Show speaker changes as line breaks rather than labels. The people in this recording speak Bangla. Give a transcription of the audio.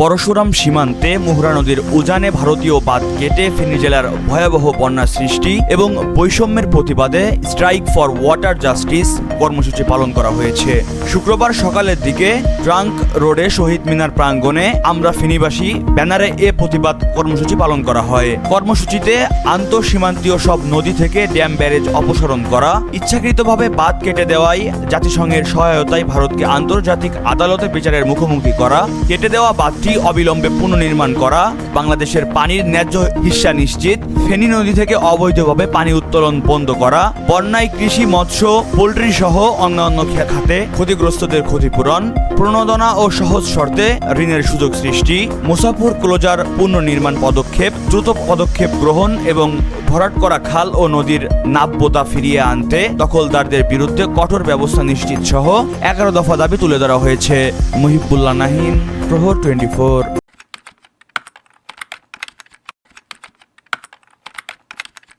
পরশুরাম সীমান্তে মুহরা নদীর উজানে ভারতীয় বাদ কেটে ফেনী জেলার ভয়াবহ বন্যার সৃষ্টি এবং বৈষম্যের প্রতিবাদে স্ট্রাইক ফর ওয়াটার জাস্টিস কর্মসূচি পালন করা হয়েছে। শুক্রবার সকালের দিকে ট্রাঙ্ক রোডে শহীদ মিনার প্রাঙ্গণে আমরা ফেনীবাসী ব্যানারে এ প্রতিবাদ কর্মসূচি পালন করা হয়। কর্মসূচিতে আন্তঃসীমান্তীয় সব নদী থেকে ড্যাম ব্যারেজ অপসারণ করা, ইচ্ছাকৃতভাবে বাঁধ কেটে দেওয়াই, জাতিসংঘের সহায়তায় ভারতকে আন্তর্জাতিক আদালতে বিচারের মুখোমুখি করা, কেটে দেওয়া বাঁধটি অবিলম্বে পুনর্নির্মাণ করা, বাংলাদেশের পানির ন্যায্য হিস্সা নিশ্চিত, ফেনী নদী থেকে অবৈধভাবে পানি উত্তোলন বন্ধ করা, বন্যায় কৃষি, মৎস্য, পোল্ট্রি সহ অন্যান্য খে- খাতে ক্ষতিগ্রস্তদের ক্ষতিপূরণ, প্রণোদনা ও সহজ শর্তে ঋণের সুযোগ সৃষ্টি, মুসাফর ক্লোজার পুনর্নির্মাণ পদক্ষেপ, দ্রুত পদক্ষেপ গ্রহণ এবং ভরাট করা খাল ও নদীর নাব্যতা ফিরিয়ে আনতে দখলদারদের বিরুদ্ধে কঠোর ব্যবস্থা নিশ্চিত সহ এগারো দফা দাবি তুলে ধরা হয়েছে। মুহিবুল্লাহ নাহিন, প্রহর টোয়েন্টি